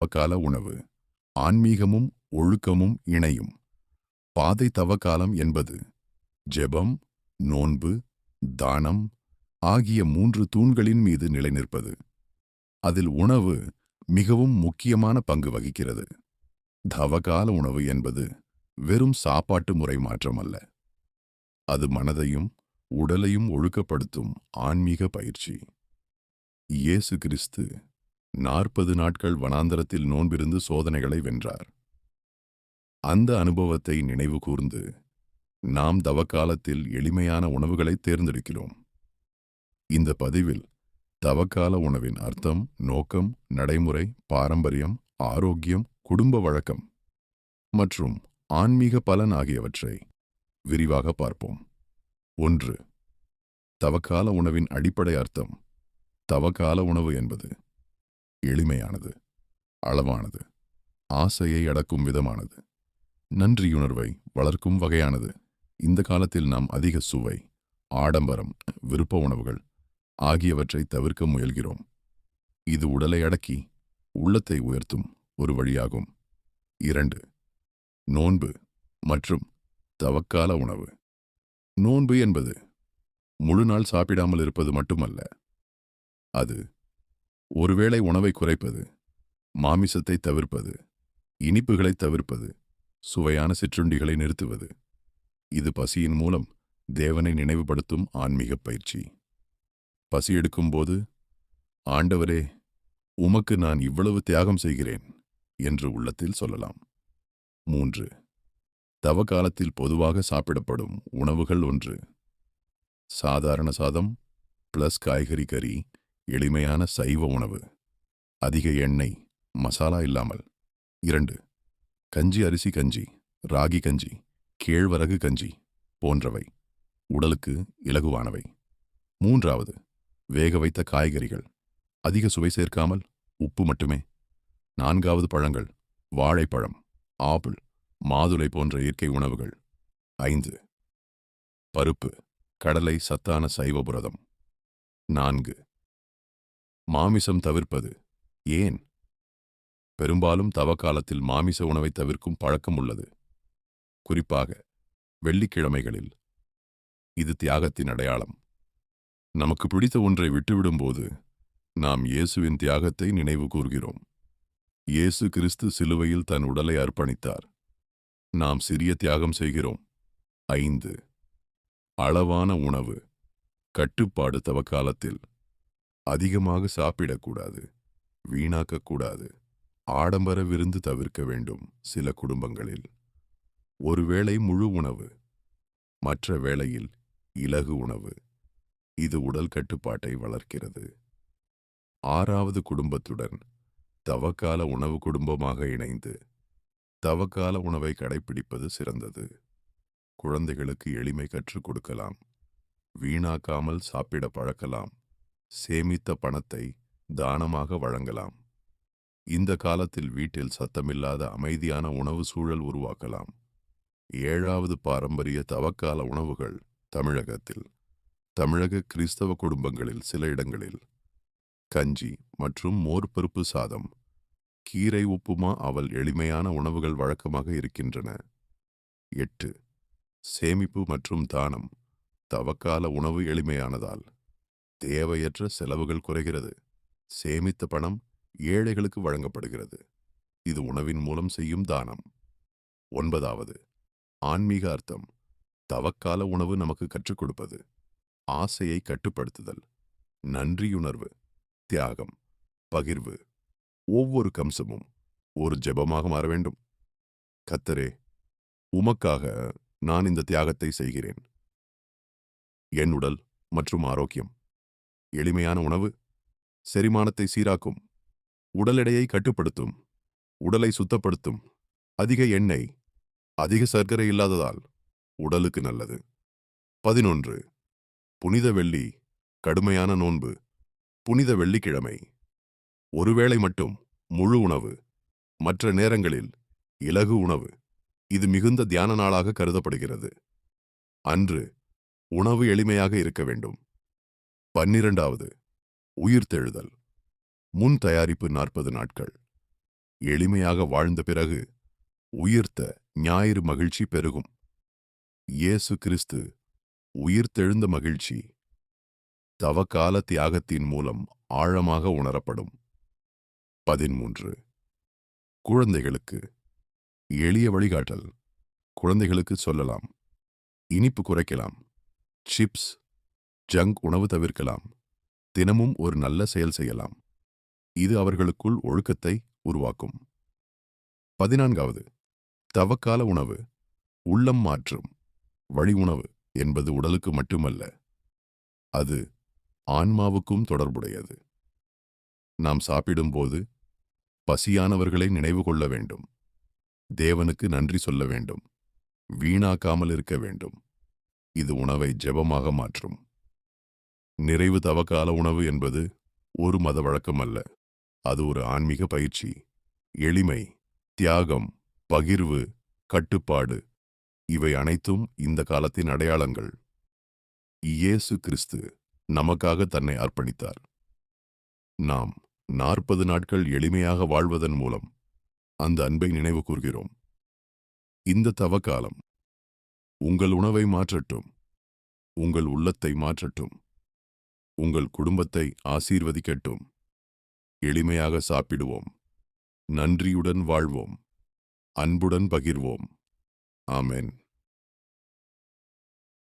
தவக்கால உணவு. ஆன்மீகமும் ஒழுக்கமும் இணையும். பாதை தவக்காலம் என்பது ஜெபம் நோன்பு தானம் ஆகிய மூன்று தூண்களின் மீது நிலைநிற்பது. அதில் உணவு மிகவும் முக்கியமான பங்கு வகிக்கிறது. தவகால உணவு என்பது வெறும் சாப்பாட்டு முறை மாற்றமல்ல. அது மனதையும் உடலையும் ஒழுக்கப்படுத்தும் ஆன்மீக பயிற்சி. இயேசு கிறிஸ்து நாற்பது நாட்கள் வனாந்தரத்தில் நோன்பிருந்து சோதனைகளை வென்றார். அந்த அனுபவத்தை நினைவு கூர்ந்து நாம் தவக்காலத்தில் எளிமையான உணவுகளை தேர்ந்தெடுக்கிறோம். இந்த பதிவில் தவக்கால உணவின் அர்த்தம் நோக்கம் நடைமுறை பாரம்பரியம் ஆரோக்கியம் குடும்ப வழக்கம் மற்றும் ஆன்மீக பலன் ஆகியவற்றை விரிவாக பார்ப்போம். ஒன்று தவக்கால உணவின் அடிப்படை அர்த்தம். தவக்கால உணவு என்பது எளிமையானது அளவானது ஆசையை அடக்கும் விதமானது. நன்றியுணர்வை வளர்க்கும் வகையானது. இந்த காலத்தில் நாம் அதிக சுவை ஆடம்பரம் விருப்ப உணவுகள் ஆகியவற்றை தவிர்க்க முயல்கிறோம். இது உடலை அடக்கி உள்ளத்தை உயர்த்தும் ஒரு வழியாகும். இரண்டு நோன்பு மற்றும் தவக்கால உணவு. நோன்பு என்பது முழு நாள் சாப்பிடாமல் இருப்பது மட்டுமல்ல அது ஒருவேளை உணவை குறைப்பது மாமிசத்தை தவிர்ப்பது இனிப்புகளை தவிர்ப்பது சுவையான சிற்றுண்டிகளை நிறுத்துவது இது பசியின் மூலம் தேவனை நினைவுபடுத்தும் ஆன்மீக பயிற்சி. பசி எடுக்கும்போது ஆண்டவரே உமக்கு நான் இவ்வளவு தியாகம் செய்கிறேன் என்று உள்ளத்தில் சொல்லலாம். மூன்று தவ காலத்தில் பொதுவாக சாப்பிடப்படும் உணவுகள் ஒன்று சாதாரண சாதம் பிளஸ் காய்கறி கறி எளிமையான சைவ உணவு. அதிக எண்ணெய் மசாலா இல்லாமல். இரண்டு கஞ்சி அரிசி கஞ்சி ராகி கஞ்சி கேழ்வரகு கஞ்சி போன்றவை. உடலுக்கு இலகுவானவை. மூன்றாவது வேக வைத்த காய்கறிகள். அதிக சுவை சேர்க்காமல் உப்பு மட்டுமே. நான்காவது பழங்கள் வாழைப்பழம் ஆப்பிள் மாதுளை போன்ற இயற்கை உணவுகள். ஐந்து பருப்பு கடலை சத்தான சைவ புரதம். நான்கு மாமிசம் தவிர்ப்பது ஏன்? பெரும்பாலும் தவக்காலத்தில் மாமிச உணவை தவிர்க்கும் பழக்கம் உள்ளது. குறிப்பாக வெள்ளிக்கிழமைகளில். இது தியாகத்தின் அடையாளம். நமக்கு பிடித்த ஒன்றை விட்டுவிடும்போது நாம் இயேசுவின் தியாகத்தை நினைவு கூர்கிறோம். இயேசு கிறிஸ்து சிலுவையில் தன் உடலை அர்ப்பணித்தார். நாம் சிறிய தியாகம் செய்கிறோம். ஐந்து. அளவான உணவு. கட்டுப்பாடு தவக்காலத்தில் அதிகமாக சாப்பிடக்கூடாது வீணாக்கக்கூடாது ஆடம்பர விருந்து தவிர்க்க வேண்டும் சில குடும்பங்களில். ஒருவேளை முழு உணவு மற்ற வேளையில் இலகு உணவு இது உடல் கட்டுப்பாட்டை வளர்க்கிறது. ஆறாவது குடும்பத்துடன் தவக்கால உணவு குடும்பமாக இணைந்து தவக்கால உணவை கடைப்பிடிப்பது சிறந்தது. குழந்தைகளுக்கு எளிமை கற்றுக் கொடுக்கலாம் வீணாக்காமல் சாப்பிட பழக்கலாம். சேமித்த பணத்தை தானமாக வழங்கலாம். இந்த காலத்தில் வீட்டில் சத்தமில்லாத அமைதியான உணவு சூழல் உருவாக்கலாம். ஏழாவது பாரம்பரிய தவக்கால உணவுகள் தமிழகத்தில். தமிழக கிறிஸ்தவ குடும்பங்களில் சில இடங்களில். கஞ்சி மற்றும் மோர்பருப்பு சாதம். கீரை உப்புமா அவள் எளிமையான உணவுகள் வழக்கமாக இருக்கின்றன. எட்டு. சேமிப்பு மற்றும் தானம். தவக்கால உணவு எளிமையானதால். தேவையற்ற செலவுகள் குறைகிறது. சேமித்த பணம் ஏழைகளுக்கு வழங்கப்படுகிறது. இது உணவின் மூலம் செய்யும் தானம். ஒன்பதாவது ஆன்மீக அர்த்தம். தவக்கால உணவு நமக்கு கற்றுக் கொடுப்பது. ஆசையை கட்டுப்படுத்துதல். நன்றியுணர்வு. தியாகம். பகிர்வு. ஒவ்வொரு கம்சமும் ஒரு ஜெபமாக மாற வேண்டும். கத்தரே உமக்காக நான் இந்த தியாகத்தை செய்கிறேன். என் உடல் மற்றும் ஆரோக்கியம். எளிமையான உணவு செரிமானத்தை சீராக்கும் உடல் எடையை கட்டுப்படுத்தும் உடலை சுத்தப்படுத்தும் அதிக எண்ணெய் அதிக சர்க்கரை இல்லாததால் உடலுக்கு நல்லது. பதினொன்று. புனித வெள்ளி கடுமையான நோன்பு புனித வெள்ளிக்கிழமை. ஒருவேளை மட்டும் முழு உணவு மற்ற நேரங்களில் இலகு உணவு இது மிகுந்த தியான நாளாக கருதப்படுகிறது. அன்று உணவு எளிமையாக இருக்க வேண்டும். பன்னிரண்டாவது உயிர்த்தெழுதல். முன் தயாரிப்பு நாற்பது நாட்கள். எளிமையாக வாழ்ந்த பிறகு உயிர்த்த ஞாயிறு மகிழ்ச்சி பெருகும். இயேசு கிறிஸ்து உயிர்த்தெழுந்த மகிழ்ச்சி தவக்கால தியாகத்தின் மூலம் ஆழமாக உணரப்படும். பதிமூன்று குழந்தைகளுக்கு எளிய வழிகாட்டல். குழந்தைகளுக்கு சொல்லலாம். இனிப்பு குறைக்கலாம். சிப்ஸ் ஜங்க் உணவு தவிர்க்கலாம். தினமும் ஒரு நல்ல செயல் செய்யலாம். இது அவர்களுக்குள் ஒழுக்கத்தை உருவாக்கும். பதினான்காவது தவக்கால உணவு உள்ளம் மாற்றும் வழி உணவு என்பது உடலுக்கு மட்டுமல்ல அது ஆன்மாவுக்கும் தொடர்புடையது. நாம் சாப்பிடும்போது பசியானவர்களை நினைவு கொள்ள வேண்டும். தேவனுக்கு நன்றி சொல்ல வேண்டும். வீணாக்காமல் இருக்க வேண்டும். இது உணவை ஜெபமாக மாற்றும். நிறைவு தவக்கால உணவு என்பது ஒரு மத வழக்கம் அல்ல. அது ஒரு ஆன்மீக பயிற்சி. எளிமை தியாகம் பகிர்வு கட்டுப்பாடு இவை அனைத்தும் இந்த காலத்தின் அடையாளங்கள். இயேசு கிறிஸ்து நமக்காக தன்னை அர்ப்பணித்தார். நாம் நாற்பது நாட்கள் எளிமையாக வாழ்வதன் மூலம் அந்த அன்பை நினைவு கூர்கிறோம். இந்த தவக்காலம் உங்கள் உணவை மாற்றட்டும். உங்கள் உள்ளத்தை மாற்றட்டும். உங்கள் குடும்பத்தை ஆசீர்வதிக்கட்டும். எளிமையாக சாப்பிடுவோம். நன்றியுடன் வாழ்வோம். அன்புடன் பகிர்வோம். ஆமேன்.